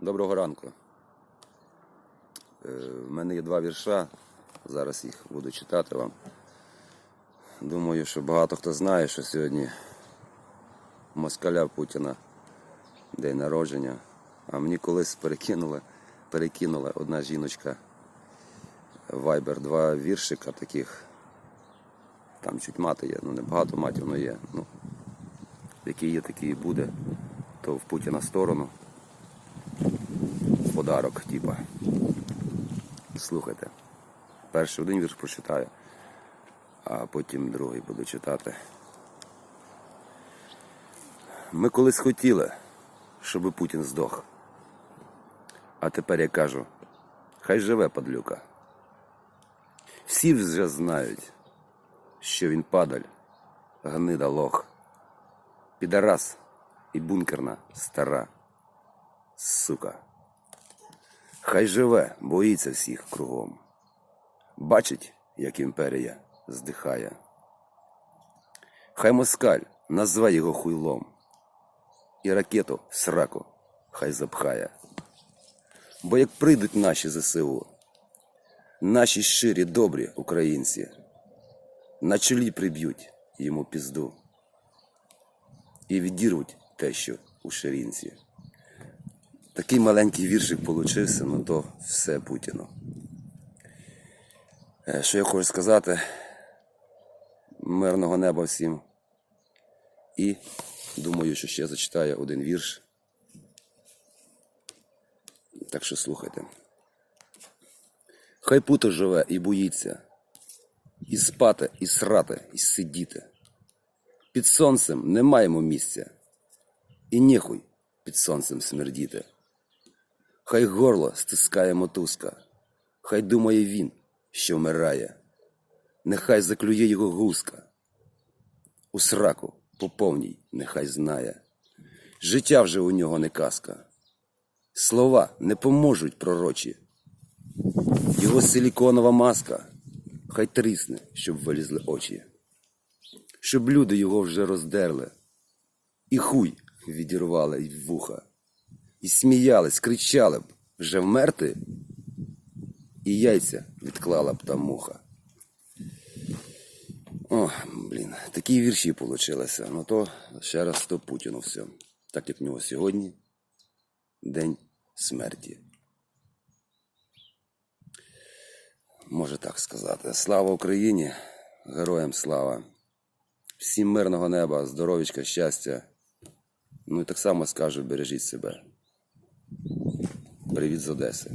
Доброго ранку. Е, В мене є два вірша. Зараз їх буду читати вам. Думаю, що багато хто знає, що сьогодні москаля Путіна день народження. А мені колись перекинула, перекинула одна жіночка Viber, два віршика таких. Там чуть мати є, ну не багато матів, але є. Ну, який є, такий і буде, то в Путіна сторону подарок, типа. Слухайте. Перший один вірш прочитаю, а потім другий буду читати. Ми колись хотіли, щоб Путін здох. А тепер я кажу, хай живе падлюка. Всі вже знають, що він падаль, гнида лох, підарас і бункерна стара сука. Хай живе, боїться всіх кругом. Бачить, як імперія здихає. Хай москаль назве його хуйлом, і ракету в сраку хай запхає. Бо як прийдуть наші ЗСУ, наші щирі добрі українці, на чолі приб'ють йому пізду і відірвуть те, що у ширинці. Такий маленький віршик получився, ну то все Путіну. Е, Що я хочу сказати? Мирного неба всім. І думаю, що ще зачитаю один вірш. Так що слухайте. Хай путо живе і боїться, і спати, і срати, і сидіти. Під сонцем не маємо місця, і нехуй під сонцем смердіти. Хай горло стискає мотузка, хай думає він, що вмирає, нехай заклює його гуска. У сраку по повній нехай знає. Життя вже у нього не казка. Слова не поможуть пророчі. Його силіконова маска хай трісне, щоб вилізли очі. Щоб люди його вже роздерли, і хуй відірвали й вуха і сміялись, кричали б вже вмерти, і яйця відклала б та муха. О, блін, такі вірші получилися. Ну то ще раз то Путіну все. Так як в нього сьогодні день смерті. Може так сказати. Слава Україні! Героям слава! Всім мирного неба, здоров'ячка, щастя. Ну і так само скажу, бережіть себе. Привіт з Одеси.